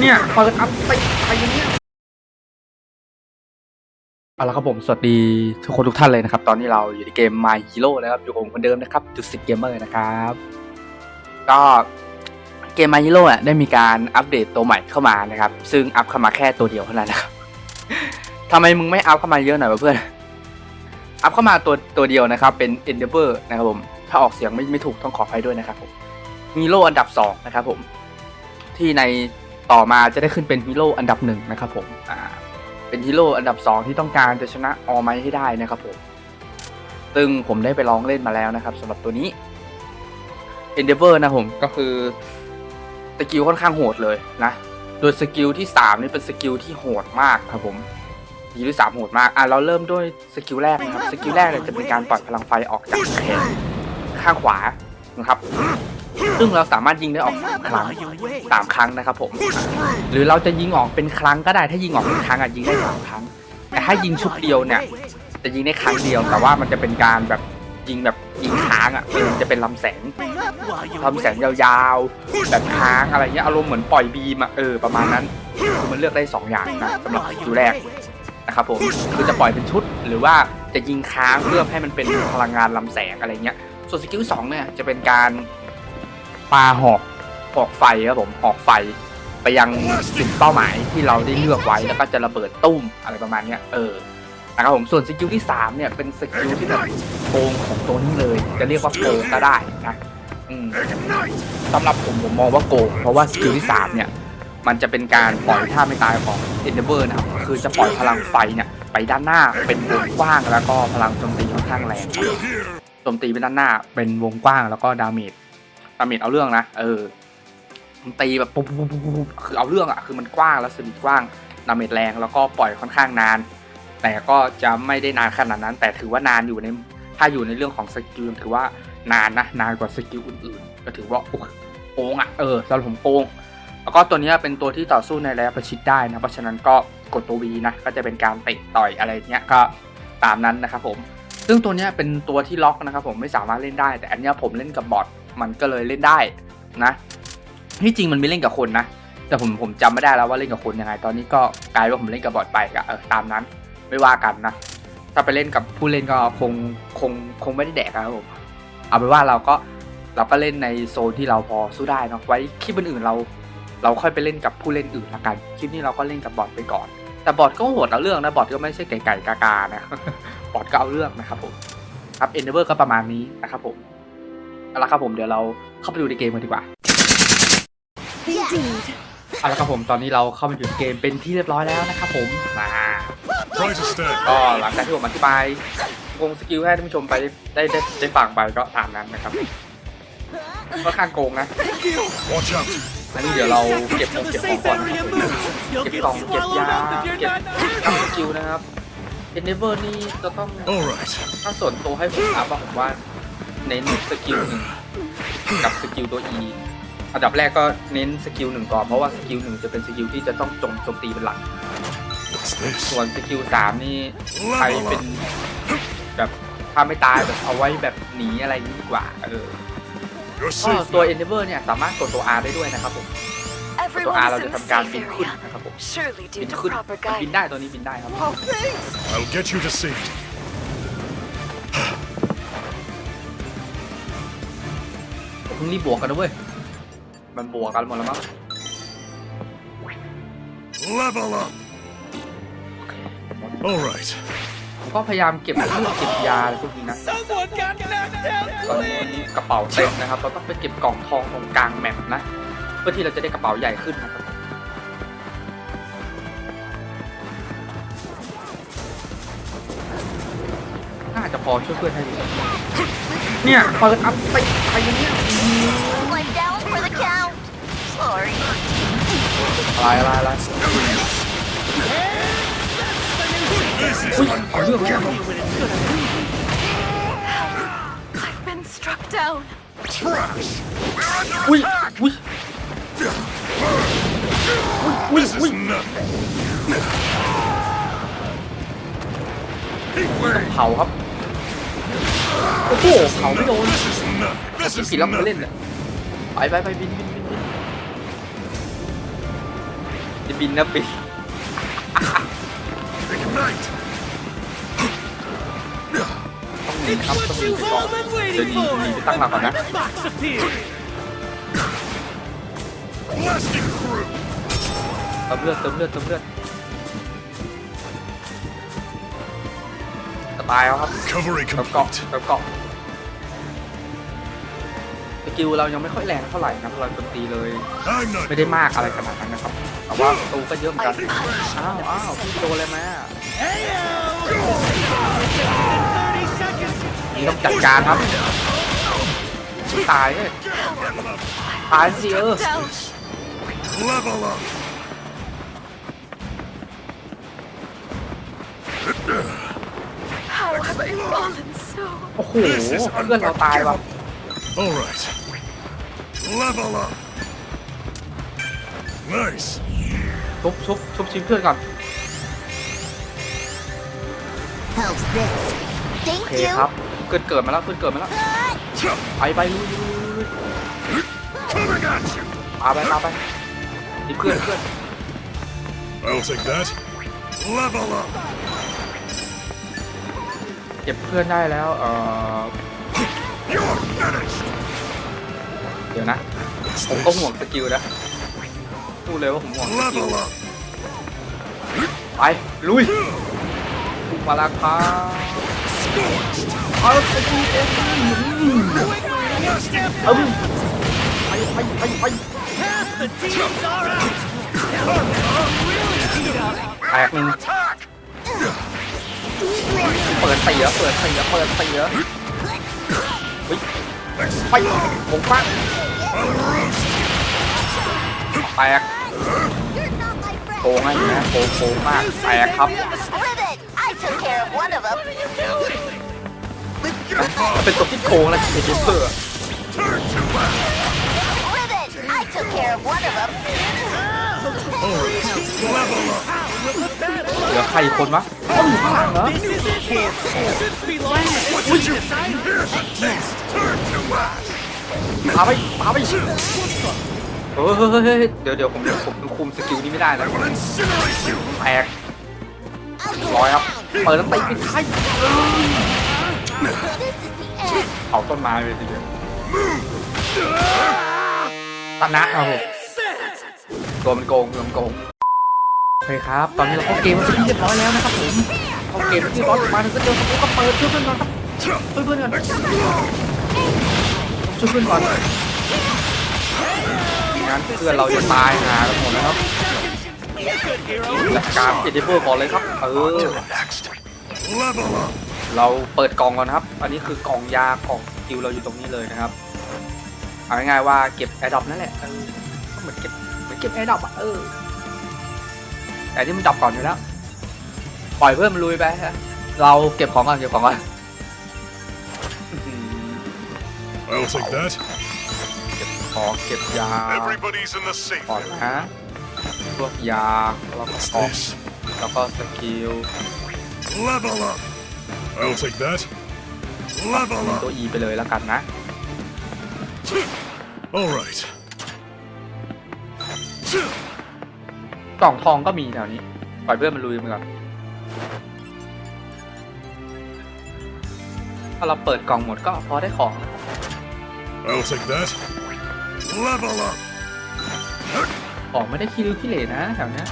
เนี่ยเปิดอัพไปไปอย่างเงี้ยเอาละครับผมสวัสดีทุกคนทุกท่านเลยนะครับ ตอนนี้เราอยู่ในเกม My Hero นะครับอยู่กับผมคนเดิมนะครับจุดสิบเกมเมอร์นะครับ ก็เกม My Hero อะได้มีการอัปเดตตัวใหม่เข้ามานะครับ ซึ่งอัพเข้ามาแค่ตัวเดียวเท่านั้นนะครับทำไมมึงไม่อัพเข้ามาเยอะหน่อยวะเพื่อนอัพเข้ามาตัวตัวเดียวนะครับ เป็น Endeavor นะครับผมถ้าออกเสียงไม่ไม่ถูกต้องขออภัยด้วยนะครับผมฮีโร่อันดับสองนะครับผมที่ใน ต่อมาจะได้ขึ้นเป็นฮีโร่อันดับหนึ่งนะครับผมอ่าเป็นฮีโร่อันดับสองที่ต้องการจะชนะออไมให้ได้นะครับผมซึ่งผมได้ไปลองเล่นมาแล้วนะครับสำหรับตัวนี้ Endeavor นะผมก็คือสกิลค่อนข้างโหดเลยนะ โดยสกิลที่สามนี่เป็นสกิลที่โหดมากครับผมสกิลที่สามโหดมาก อะเราเริ่มด้วยสกิลแรกนะครับ สกิลแรกเนี่ยจะเป็นการปล่อยพลังไฟออกจากแขนข้างขวานะครับ ซึ่งเราสามารถยิงได้ออกสามครั้งสามครั้งนะครับผม หรือเราจะยิงออกเป็นครั้งก็ได้ถ้ายิงออกเป็นครั้งอะยิงได้สามครั้ง แต่ถ้ายิงชุดเดียวเนี่ย จะยิงได้ครั้งเดียว แต่ว่ามันจะเป็นการแบบยิงแบบยิงค้างอะคือมันจะเป็นลำแสงทำแสงยาวๆ แบบค้างอะไรเงี้ยอารมณ์เหมือนปล่อยบีมอะเออประมาณนั้นคือมันเลือกได้ 2 อย่างนะสำหรับสกิลแรกนะครับผมคือจะปล่อยเป็นชุด หรือว่าจะยิงค้างเพื่อให้มันเป็นพลังงานลำแสงอะไรเงี้ยส่วนสกิลสองเนี่ยจะเป็นการ ปาหอกหอกไฟครับผมหอกไฟ ไปยังจุดเป้าหมายที่เราได้เลือกไว้แล้วก็จะระเบิดตุ้มอะไรประมาณเนี้ยเออนะครับผมส่วนสกิลที่สามเนี่ยเป็นสกิลที่แบบโกงของตัวนี้เลย จะเรียกว่าโกงก็ได้นะสำหรับผมผมมองว่าโกงเพราะว่าสกิลที่สามเนี่ยมันจะเป็นการปล่อยท่าไม่ตายของ Endeavor นะครับคือจะปล่อยพลังไฟเนี่ยไปด้านหน้าเป็นวงกว้างแล้วก็พลังโจมตีค่อนข้างแรงโจมตีไปด้านหน้าเป็นวงกว้างแล้วก็ดาเมจ ดาเมจเอาเรื่องนะ เออมันตีแบบปุ๊บปุ๊บปุ๊บปุ๊บคือเอาเรื่องอะคือมันกว้างแล้วสวิตกว้างดาเมจแรงแล้วก็ปล่อยค่อนข้างนาน แต่ก็จะไม่ได้นานขนาดนั้น แต่ถือว่านานอยู่ในถ้าอยู่ในเรื่องของสกิลถือว่านานนะนานกว่าสกิลอื่นๆ ก็ถือว่าโอ้โกงอะเออสำหรับผมโกงแล้วก็ตัวนี้เป็นตัวที่ต่อสู้ในระยะประชิดได้นะ เพราะฉะนั้นก็กดตัว V นะ ก็จะเป็นการเตะต่อยอะไรเงี้ยก็ตามนั้นนะครับผม ซึ่งตัวนี้เป็นตัวที่ล็อกนะครับผมไม่สามารถเล่นได้ แต่อันเนี้ยผมเล่นกับบอท มันก็เลยเล่นได้นะที่จริงมันไม่เล่นกับคนนะ แต่ผมผมจำไม่ได้แล้วว่าเล่นกับคนยังไง ตอนนี้ก็กลายว่าผมเล่นกับบอทไปก็เออตามนั้นไม่ว่ากันนะ ถ้าไปเล่นกับผู้เล่นก็คงคงคงไม่ได้แดกอะครับผมเอาเป็นว่าเราก็เราก็เล่นในโซนที่เราพอสู้ได้นะไว้คลิปอื่นๆเรา เราค่อยไปเล่นกับผู้เล่นอื่นละกันคลิปนี้เราก็เล่นกับบอทไปก่อน แต่บอทก็โหดเอาเรื่องนะบอทก็ไม่ใช่ไก่ไก่กากานะบอทก็เอาเรื่องนะครับผมครับเอนเดอร์ก็ประมาณนี้นะครับผม เอาละครับผมเดี๋ยวเราเข้าไปดูในเกมกันดีกว่า Indeed. เอาละครับผมตอนนี้เราเข้ามาอยู่ในเกมเป็นที่เรียบร้อยแล้วนะครับผมมา Try to stand. ก็หลังจากที่ผมอธิบายวงสกิลให้ท่านผู้ชมไปได้ได้ได้ฟังไปก็ตามนั้นนะครับค่อนข้างโกงนะ Watch out. อันนี้เดี๋ยวเราเก็บของเก็บของก่อนนะครับเก็บกล่องเก็บยาเก็บทำสกิลนะครับเอนเดเวอร์นี่จะต้อง All right. ถ้าส่วนตัวให้ผมอัพอะผมว่า เน้นสกิลหนึ่งกับสกิลตัว E อันดับแรกก็เน้นสกิลหนึ่งก่อนเพราะว่าสกิลหนึ่งจะเป็นสกิลที่จะต้องจงโจมตีเป็นหลัก What's this? ส่วนสกิลสามนี่ใครเป็นแบบถ้าไม่ตายแบบเอาไว้แบบหนีอะไรนี้ดีกว่าเออ You're ก็ safe. ตัว now. Endeavor เนี่ยสามารถกดตัว R ได้ด้วยนะครับผมตัว R Everyone เรา is จะ in the ทำการ safe บินขึ้น area. นะครับผม Surely บิ due น to ขึ้น proper บินได้ guidance. ตัวนี้บินได้ครับ I'll get you to safety. เพิ่งรีบบวกกันนะเว้ย มันบวกกันหมดแล้วมั้ง Level up. All right. ผมก็พยายามเก็บเลือดเก็บยาอะไรพวกนี้นะตอนนี้กระเป๋าเต็มนะครับ เราต้องไปเก็บกล่องทองตรงกลางแมปนะ เพื่อที่เราจะได้กระเป๋าใหญ่ขึ้นนะครับน่าจะพอช่วยเพื่อนให้ดีเนี่ยเปิดอัพไป ไปอย่างเงี้ย Like down for the count. Sorry. อะไรอะไรอะไร This is อุ้ยเอาเรื่องแล้ว I've been struck down. trash. อุ้ยอุ้ย This is nothing. Hey, wait. เผาครับ โอ้โหเผาไม่โดน This is nothing. ผิดแล้วมาเล่น nothing. เนี่ยไปไปไปบินบินบินบินจะบินนะบินต้องหนีครับต้องหนีไปก่อนเดี๋ยวหนีหนีไปตั้งหลักก่อนนะ Blasting through! เติมเลือดเติมเลือดเติมเลือดจะตายแล้วครับ Recovery เติมเกาะ complete. เติมเกาะ กิลเรายังไม่ค่อยแรงเท่าไหร่นะเราโจมตีเลย I'm not ไม่ได้มากอะไรขนาดนั้นนะครับ แต่ว่าศัตรูก็เยอะเหมือนกัน อ้าวอ้าวพี่โดนอะไรมานี่ต้องจัดการครับ ตายเลยตายสิเออ Ouch. level up! How have I fallen so? โอ้โหเพื่อนเราตายว่ะ All right. Level up. Nice. ชุบชุบชุบชิ้นเพื่อนก่อน How's this? โอ Thank เค you. ครับ เกิดเกิดมาแล้วเพื่อนเกิดมาแล้ว ไปไปลุยลุยลุยลุย Coming at you. ตามไปตามไปนี่เพื่อนเพื่อน I'll take that. Level up. เก็บเพื่อนได้แล้ว เอ่อ You're finished. เดี๋ยวนะ ผมก็ห่วงสกิลนะ พูดเลยว่าผมห่วงสกิลไป ลุยบุกมาแล้วครับ Scorched. เอาสกิลเอ็มเอ้มไปไปไปไปแตกหนึ่งเปิดเสียเปิดเสียเปิดเสีเฮ้ย ไปผมปัง I'll roast. แตก You're not my โก friend. งให้นะโกงโกงมากแตกครับ Ribbit! I took care of one of them. เป็นตัวที่โกงแล้วที่เป็นเพื่อ Turn to ash. Ribbit! I took care of one of them. All right. Level up. เหลือใครอีกคนวะเอ้าอยู่ข้างหลังเหรอ พาไปพาไปเฮ้ยเฮ้ยเฮ้ยเฮ้ยเดี๋ยวเดี๋ยวผมผมคุมสกิลนี้ไม่ได้นะ I will incinerate you. แตกร้อยครับเปิดแล้วตีปิดท้าย This is the end. เผาต้นไม้เลยทีเดียวตนะครับผมตัวมันโกงตัวมันโกงโอเคครับ ตอนนี้เราเข้าเกมมาเป็นที่เรียบร้อยแล้วนะครับผมเข้าเกมเป็นที่เรียบร้อยมาถึงก็เจอสกุลก็เปิดช่วยเพื่อนก่อนครับช่วยเพื่อนก่อน ช่วยเพื่อนก่อนงั้นเพื่อนเราจะตายหากันหมดนะครับจัดการเอเดเบอร์ก่อนเลยครับเออเราเปิดกล่องก่อนครับ อันนี้คือกล่องยากล่องสกิลเราอยู่ตรงนี้เลยนะครับเอาง่ายๆว่าเก็บแอร์ดรอปนั่นแหละเออเหมือนเก็บเหมือนเก็บแอร์ดรอปอะเออแต่ที่มันดับก่อนอยู่แล้ว ปล่อยเพื่อนมันลุยไปฮะเราเก็บของก่อนเก็บของก่อน I'll take that. เก็บของเก็บยา Everybody's in the safe ก่อน area. นะ พวกยาแล้วก็ What's ของ this? แล้วก็สกิล Level up. I'll take that. Level ตัว up. E ไปเลยแล้วกันนะ All right. กล่องทองก็มีแถวนี้ ปล่อยเพื่อนมันลุยมันก่อน ถ้าเราเปิดกล่องหมดก็พอได้ของนะ I'll take that. Level up. ของไม่ได้ขี้ริ้วขี้เหร่นะแถวเนี้ย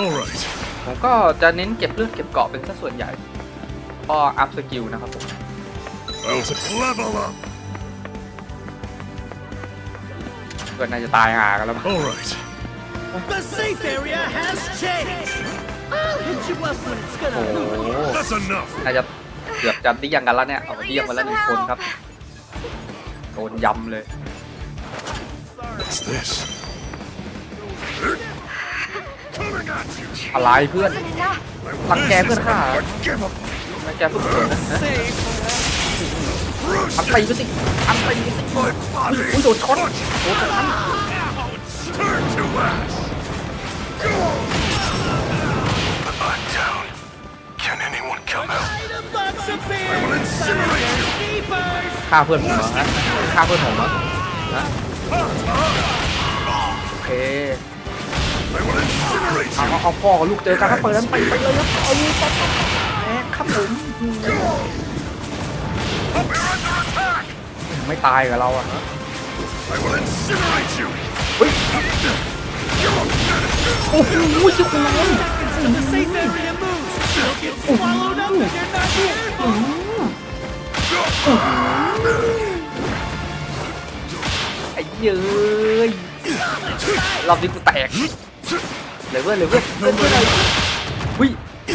All right. ผมก็จะเน้นเก็บเลือดเก็บเกราะเป็นสัดส่วนใหญ่ก็อัพสกิลนะครับผม I'll take level up. เพื่อนน่าจะตายหากันแล้วมั้ง All right. The safe area has changed. I'll hit you up when it's โอ้ gonna โห That's enough. น่าจะเกือบจะเดี่ยงกันแล้วเนี่ย เอาเดี่ยงมาแล้วหนึ่งคนครับโด นยำเลย What's this? Coming at you. อะไรเพื่อนรังแกเพื่อนข้า Give up. รังแกเพื่อนเกิดนะฮะ Roast อันตีไปสิอันตีไปสิ my body. อุ้ยโดนช็อตโดนช็อต Turn to ash. I'm down. Can anyone come help? Light a box of I will beer. incinerate you. ฆ่าเพื่อนผมเหรอฮะฆ่าเพื่อนผมเหรอฮะโอเคเอาเอาเอาพ่อกับลูกเจอกันครับเปิดนั้นไปไปเลยครับเอาลูกไปแอ๊ะครับผมไม่ตายกับเราอะเฮ้ยโอ้โหชิคุณน้อง The safe area moves. ไอ้เย้ยรอบนี้กูแตกเลยเว้ยเลยเว้ยเล่นเว้ยหุ้ย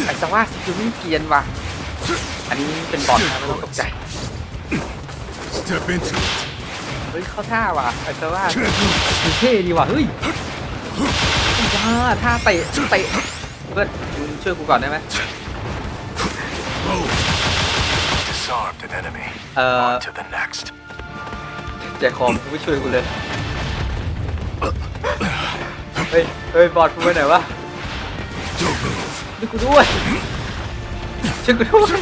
ไอ้สว่าสกิลนี่เกียนว่ะอันนี้เป็นบอทนะไม่ต้องตกใจเฮ้ยเข้าท่าว่ะไอ้สว่าคือเท่ดีว่ะเฮ้ยว้าท่าเตะเตะเพื่อนช่วยกูก่อนได้ไหม Disarmed an enemy. Uh, On to the next. ใจคอมกูไม่ช่วยกูเลย เฮ้ย เฮ้ย บอดกูไปไหนวะ Don't move. ช่วยกูด้วย ช่วยกูด้วย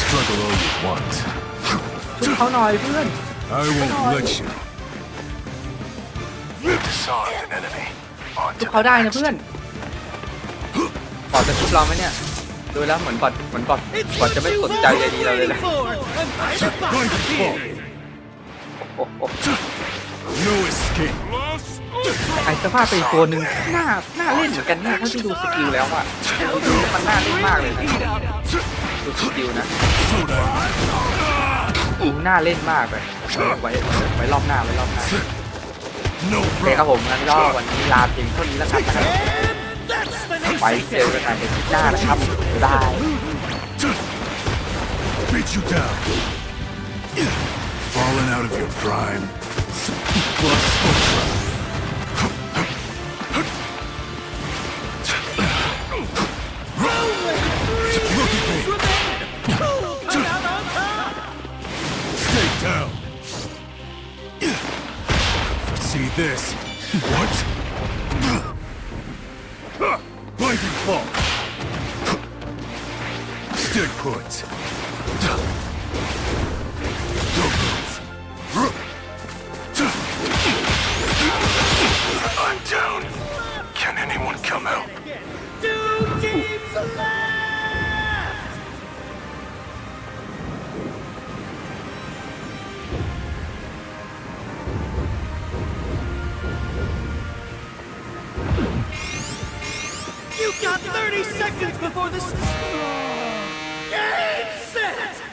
Struggle all you want. ช่วยเขาหน่อยเพื่อน I won't let you. Disarmed an enemy. On ช่วย to เขา the ได้นะ next. เพื่อนบอดจะชุบเราไหมเนี่ย ดูแล้วเหมือนบอดเหมือนบอด It's บอด what จะไม่ you've สนใจ all เลย been ดีเราเลย waiting นะ for. I'm by the box here. โอ้โห No escape. ไอ้สภาพเป็นอีกตัวหนึ่งน่าน่าเล่นเหมือนกันเนี่ยถ้าที่ดูสกิลแล้วอะดูมันน่าเล่นมากเลยนะดูสกิลนะ Soda. ดูน่าเล่นมากเลยไว้ไว้รอบหน้าไว้รอบหน้า No โอเคครับผมงั้นก็วันนี้ลาเพียงเท่านี้แล้วครับนะครับ And that's the ไว้ next เจอกันใหม่ในคลิปหน้านะครับบ๊ายบาย Beat you down. Fallen out of your prime. Plus ultra. Look at me. Come out on top. Stay down. See this? What? Stay put. I'm down. Can anyone come help? Two teams left. You got 30 seconds before this. Game set!